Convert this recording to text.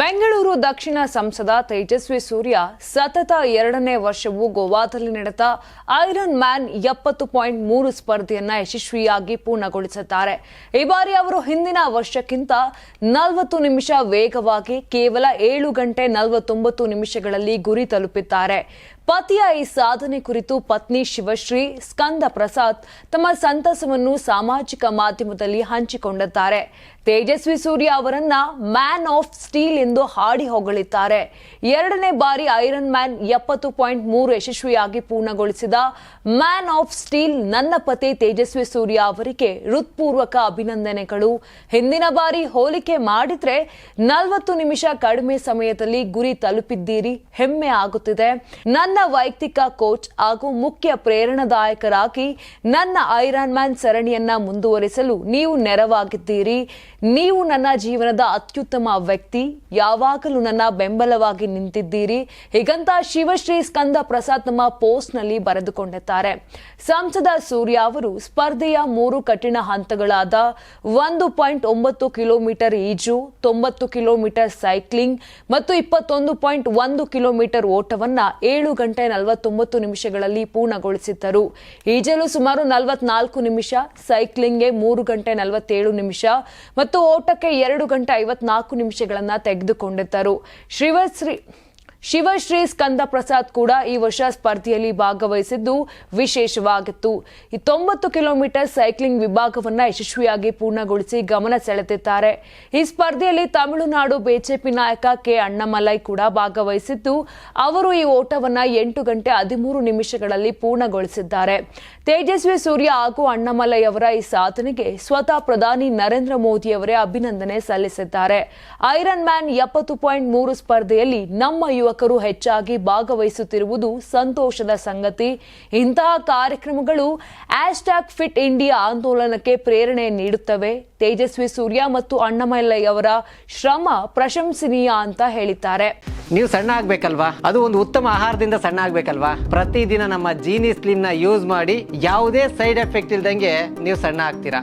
ಬೆಂಗಳೂರು ದಕ್ಷಿಣ ಸಂಸದ ತೇಜಸ್ವಿ ಸೂರ್ಯ ಸತತ ಎರಡನೇ ವರ್ಷವೂ ಗೋವಾದಲ್ಲಿ ನಡೆದ ಐರನ್ ಮ್ಯಾನ್ ಎಪ್ಪತ್ತು ಪಾಯಿಂಟ್ ಮೂರು ಸ್ಪರ್ಧೆಯನ್ನ ಯಶಸ್ವಿಯಾಗಿ ಪೂರ್ಣಗೊಳಿಸಿದ್ದಾರೆ. ಈ ಬಾರಿ ಅವರು ಹಿಂದಿನ ವರ್ಷಕ್ಕಿಂತ ನಲವತ್ತು ನಿಮಿಷ ವೇಗವಾಗಿ ಕೇವಲ ಏಳು ಗಂಟೆ ನಲವತ್ತೊಂಬತ್ತು ನಿಮಿಷಗಳಲ್ಲಿ ಗುರಿ ತಲುಪಿದ್ದಾರೆ. ಪತಿಯ ಈ ಸಾಧನೆ ಕುರಿತು ಪತ್ನಿ ಶಿವಶ್ರೀ, ಸ್ಕಂದ ಪ್ರಸಾದ್ ತಮ್ಮ ಸಂತಸವನ್ನು ಸಾಮಾಜಿಕ ಮಾಧ್ಯಮದಲ್ಲಿ ಹಂಚಿಕೊಂಡಿದ್ದಾರೆ. ತೇಜಸ್ವಿ ಸೂರ್ಯ ಅವರನ್ನ ಮ್ಯಾನ್ ಆಫ್ ಸ್ಟೀಲ್ ಎಂದು ಹಾಡಿ ಹೊಗಳಿದ್ದಾರೆ. ಎರಡನೇ ಬಾರಿ ಐರನ್ ಮ್ಯಾನ್ ಎಪ್ಪತ್ತು ಪಾಯಿಂಟ್ ಮೂರು ಯಶಸ್ವಿಯಾಗಿ ಪೂರ್ಣಗೊಳಿಸಿದ ಮ್ಯಾನ್ ಆಫ್ ಸ್ಟೀಲ್ ನನ್ನ ಪತಿ ತೇಜಸ್ವಿ ಸೂರ್ಯ ಅವರಿಗೆ ಹೃತ್ಪೂರ್ವಕ ಅಭಿನಂದನೆಗಳು. ಹಿಂದಿನ ಬಾರಿ ಹೋಲಿಕೆ ಮಾಡಿದ್ರೆ ನಲವತ್ತು ನಿಮಿಷ ಕಡಿಮೆ ಸಮಯದಲ್ಲಿ ಗುರಿ ತಲುಪಿದ್ದೀರಿ, ಹೆಮ್ಮೆ ಆಗುತ್ತಿದೆ. ನನ್ನ ವೈಯಕ್ತಿಕ ಕೋಚ್ ಹಾಗೂ ಮುಖ್ಯ ಪ್ರೇರಣಾದಾಯಕರಾಗಿ ನನ್ನ ಐರನ್ ಮ್ಯಾನ್ ಸರಣಿಯನ್ನ ಮುಂದುವರಿಸಲು ನೀವು ನೆರವಾಗಿದ್ದೀರಿ. ನೀವು ನನ್ನ ಜೀವನದ ಅತ್ಯುತ್ತಮ ವ್ಯಕ್ತಿ. ಯಾವಾಗಲೂ ನನ್ನ ಬೆಂಬಲವಾಗಿ ನಿಂತಿದ್ದೀರಿ. ಹೀಗಂತ ಶಿವಶ್ರೀ ಸ್ಕಂದ ಪ್ರಸಾದ್ ಪೋಸ್ಟ್ ಪೋಸ್ಟ್ನಲ್ಲಿ ಬರೆದುಕೊಂಡಿದ್ದಾರೆ. ಸಂಸದ ಸೂರ್ಯ ಅವರು ಸ್ಪರ್ಧೆಯ ಮೂರು ಕಠಿಣ ಹಂತಗಳಾದ ಒಂದು ಪಾಯಿಂಟ್ ಒಂಬತ್ತು ಕಿಲೋಮೀಟರ್ ಈಜು, ತೊಂಬತ್ತು ಕಿಲೋಮೀಟರ್ ಸೈಕ್ಲಿಂಗ್ ಮತ್ತು ಇಪ್ಪತ್ತೊಂದು ಪಾಯಿಂಟ್ ಒಂದು ಕಿಲೋಮೀಟರ್ ಓಟವನ್ನ ಏಳು ಗಂಟೆ ನಲವತ್ತೊಂಬತ್ತು ನಿಮಿಷಗಳಲ್ಲಿ ಪೂರ್ಣಗೊಳಿಸಿದ್ದರು. ಈಜಲು ಸುಮಾರು ನಲವತ್ನಾಲ್ಕು ನಿಮಿಷ, ಸೈಕ್ಲಿಂಗ್ಗೆ ಮೂರು ಗಂಟೆ ನಲವತ್ತೇಳು ನಿಮಿಷ ಮತ್ತು ಓಟಕ್ಕೆ ಎರಡು ಗಂಟೆ ಐವತ್ನಾಲ್ಕು ನಿಮಿಷಗಳನ್ನು ತೆಗೆದುಕೊಂಡಿದ್ದರು. ಶ್ರೀವಶ್ರೀ ಶಿವಶ್ರೀ ಸ್ಕಂದ ಪ್ರಸಾದ್ ಕೂಡ ಈ ವರ್ಷ ಸ್ಪರ್ಧೆಯಲ್ಲಿ ಭಾಗವಹಿಸಿದ್ದು ವಿಶೇಷವಾಗಿತ್ತು. ತೊಂಬತ್ತು ಕಿಲೋಮೀಟರ್ ಸೈಕ್ಲಿಂಗ್ ವಿಭಾಗವನ್ನ ಯಶಸ್ವಿಯಾಗಿ ಪೂರ್ಣಗೊಳಿಸಿ ಗಮನ ಸೆಳೆದಿದ್ದಾರೆ. ಈ ಸ್ಪರ್ಧೆಯಲ್ಲಿ ತಮಿಳುನಾಡು ಬಿಜೆಪಿ ನಾಯಕ ಕೆ ಅಣ್ಣಮಲೈ ಕೂಡ ಭಾಗವಹಿಸಿದ್ದು, ಅವರು ಈ ಓಟವನ್ನ ಎಂಟು ಗಂಟೆ ಹದಿಮೂರು ನಿಮಿಷಗಳಲ್ಲಿ ಪೂರ್ಣಗೊಳಿಸಿದ್ದಾರೆ. ತೇಜಸ್ವಿ ಸೂರ್ಯ ಹಾಗೂ ಅಣ್ಣಮಲೈ ಅವರ ಈ ಸಾಧನೆಗೆ ಸ್ವತಃ ಪ್ರಧಾನಿ ನರೇಂದ್ರ ಮೋದಿ ಅವರೇ ಅಭಿನಂದನೆ ಸಲ್ಲಿಸಿದ್ದಾರೆ. ಐರನ್ ಮ್ಯಾನ್ ಎಪ್ಪತ್ತು ಪಾಯಿಂಟ್ ಮೂರು ಸ್ಪರ್ಧೆಯಲ್ಲಿ ನಮ್ಮ ಯುವಕರು ಹೆಚ್ಚಾಗಿ ಭಾಗವಹಿಸುತ್ತಿರುವುದು ಸಂತೋಷದ ಸಂಗತಿ. ಇಂತಹ ಕಾರ್ಯಕ್ರಮಗಳು ಟ್ಯಾಗ್ ಫಿಟ್ ಇಂಡಿಯಾ ಆಂದೋಲನಕ್ಕೆ ಪ್ರೇರಣೆ ನೀಡುತ್ತವೆ. ತೇಜಸ್ವಿ ಸೂರ್ಯ ಮತ್ತು ಅಣ್ಣಮಲೈ ಅವರ ಶ್ರಮ ಪ್ರಶಂಸನೀಯ ಅಂತ ಹೇಳಿದ್ದಾರೆ. ನೀವು ಸಣ್ಣ ಆಗ್ಬೇಕಲ್ವಾ? ಅದು ಒಂದು ಉತ್ತಮ ಆಹಾರದಿಂದ ಸಣ್ಣ ಆಗ್ಬೇಕಲ್ವಾ? ಪ್ರತಿದಿನ ನಮ್ಮ ಜೀನಿ ಸ್ಲಿಮ್ನ ಯೂಸ್ ಮಾಡಿ ಯಾವುದೇ ಸೈಡ್ ಎಫೆಕ್ಟ್ ಇಲ್ದಂಗೆ ನೀವು ಸಣ್ಣ ಆಗ್ತೀರಾ?